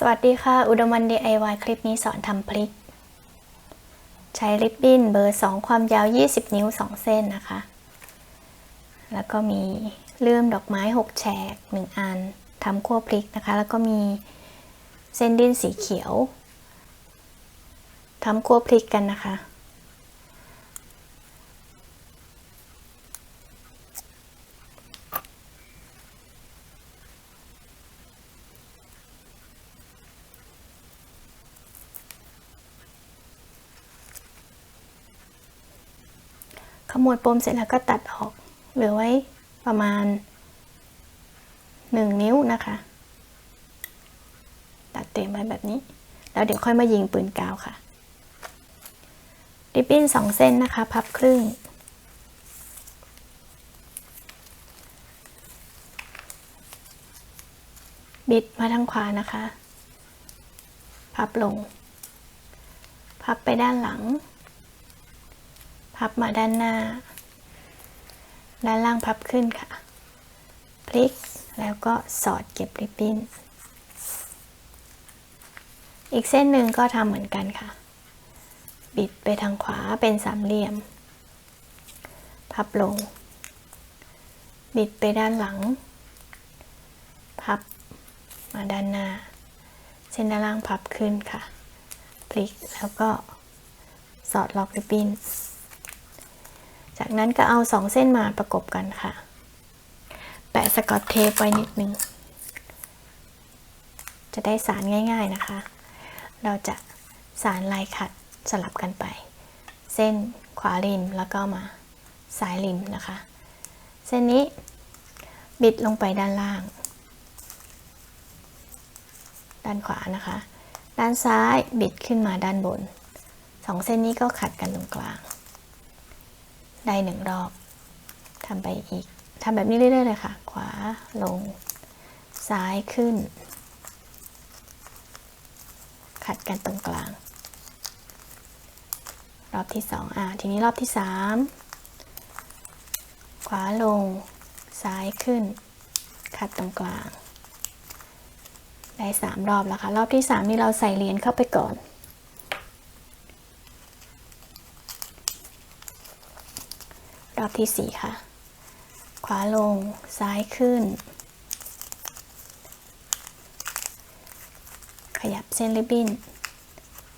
สวัสดีค่ะ อุดมวัน DIY คลิปนี้สอนทำพริก ใช้ริบบิ้นเบอร์ 2 ความยาว 20 นิ้ว 2 เส้นนะคะ แล้วก็มีเลื่อมดอกไม้ 6 แฉก 1 อันทำขั้วพริกนะคะ แล้วก็มีเส้นดิ้นสีเขียวทำขั้วพริกกันนะคะ ขมวดปมเสร็จแล้วก็ตัดออก เหลือไว้ประมาณ 1 นิ้วนะคะ ตัดเตรียมไว้แบบนี้ แล้วเดี๋ยวค่อยมายิงปืนกาวค่ะ ริบบิ้น2 เส้นนะคะ พับครึ่ง บิดมาทางขวานะคะ พับลง พับไปด้านหลัง พับมาด้านหน้า ด้านล่างพับขึ้นค่ะ พลิกแล้วก็สอดเก็บริบบิ้น อีกเส้นหนึ่งก็ทำเหมือนกันค่ะ บิดไปทางขวาเป็นสามเหลี่ยม พับลง บิดไปด้านหลัง พับมาด้านหน้า เส้นด้านล่างพับขึ้นค่ะ พลิกแล้วก็สอดล็อกริบบิ้น จากนั้นก็เอาสองเส้นมาประกบกันค่ะ แปะสกอตเทปไว้นิดนึง จะได้สารง่ายๆนะคะ เราจะสารลายขัดสลับกันไป เส้นขวาริมแล้วก็มาซ้ายริมนะคะ เส้นนี้บิดลงไปด้านล่าง ด้านขวานะคะ ด้านซ้ายบิดขึ้นมาด้านบนสองเส้นนี้ก็ขัดกันตรงกลาง ได้หนึ่งรอบทำไปอีกทำแบบนี้เรื่อยๆเลยค่ะ ขวาลง ซ้ายขึ้น ขัดกันตรงกลาง รอบที่สองอะทีนี้รอบที่สามขวาลง ซ้ายขึ้น ขัดตรงกลาง ได้สามรอบแล้วค่ะ รอบที่สามนี่เราใส่เหรียญเข้าไปก่อน รอบที่สี่ค่ะ ขวาลง ซ้ายขึ้น ขยับเส้นริบบิ้น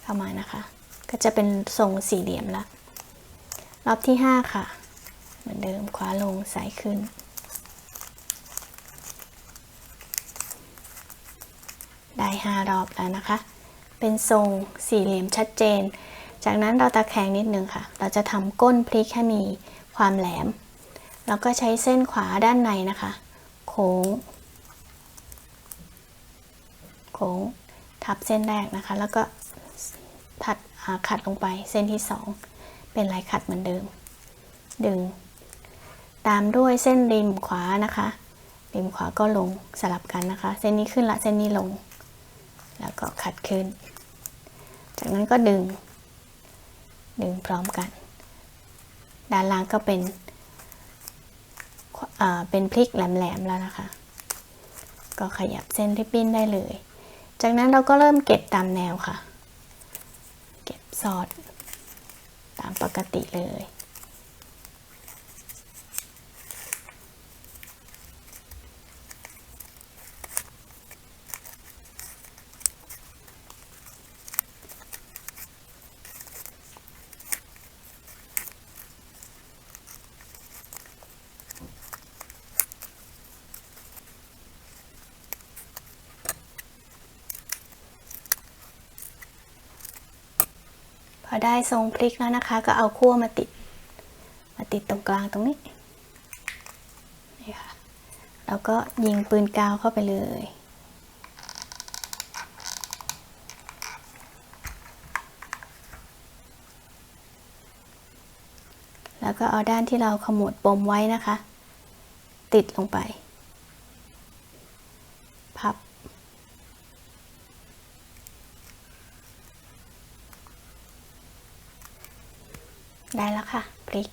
เข้ามานะคะ ก็จะเป็นทรงสี่เหลี่ยมละ รอบที่ห้าค่ะ เหมือนเดิม ขวาลง ซ้ายขึ้นได้ห้ารอบแล้วนะคะ เป็นทรงสี่เหลี่ยมชัดเจน จากนั้นเราตะแคงนิดนึงค่ะ เราจะทำก้นพลิกให้มี ความแหลม แล้วก็ใช้เส้นขวาด้านในนะคะ โค้ง โค้ง ทับเส้นแรกนะคะ แล้วก็ถัดขัดลงไปเส้นที่สองเป็นลายขัดเหมือนเดิม ดึง ตามด้วยเส้นริมขวานะคะ ริมขวาก็ลงสลับกันนะคะ เส้นนี้ขึ้นละเส้นนี้ลง แล้วก็ขัดขึ้น จากนั้นก็ดึง ดึงพร้อมกัน ด้านล่างก็เป็นเป็นพลิกแหลมๆแล้วนะคะ ก็ขยับเส้นริบบิ้นได้เลย จากนั้นเราก็เริ่มเก็บตามแนวค่ะ เก็บสอดตามปกติเลย พอได้ทรงพลิกแล้วนะคะ ก็เอาขั้วมาติด มาติดตรงกลางตรงนี้นี่ค่ะแล้วก็ยิงปืนกาวเข้าไปเลยแล้วก็เอาด้านที่เราขมวดปมไว้นะคะ ติดลงไป พับ ได้แล้วค่ะพริก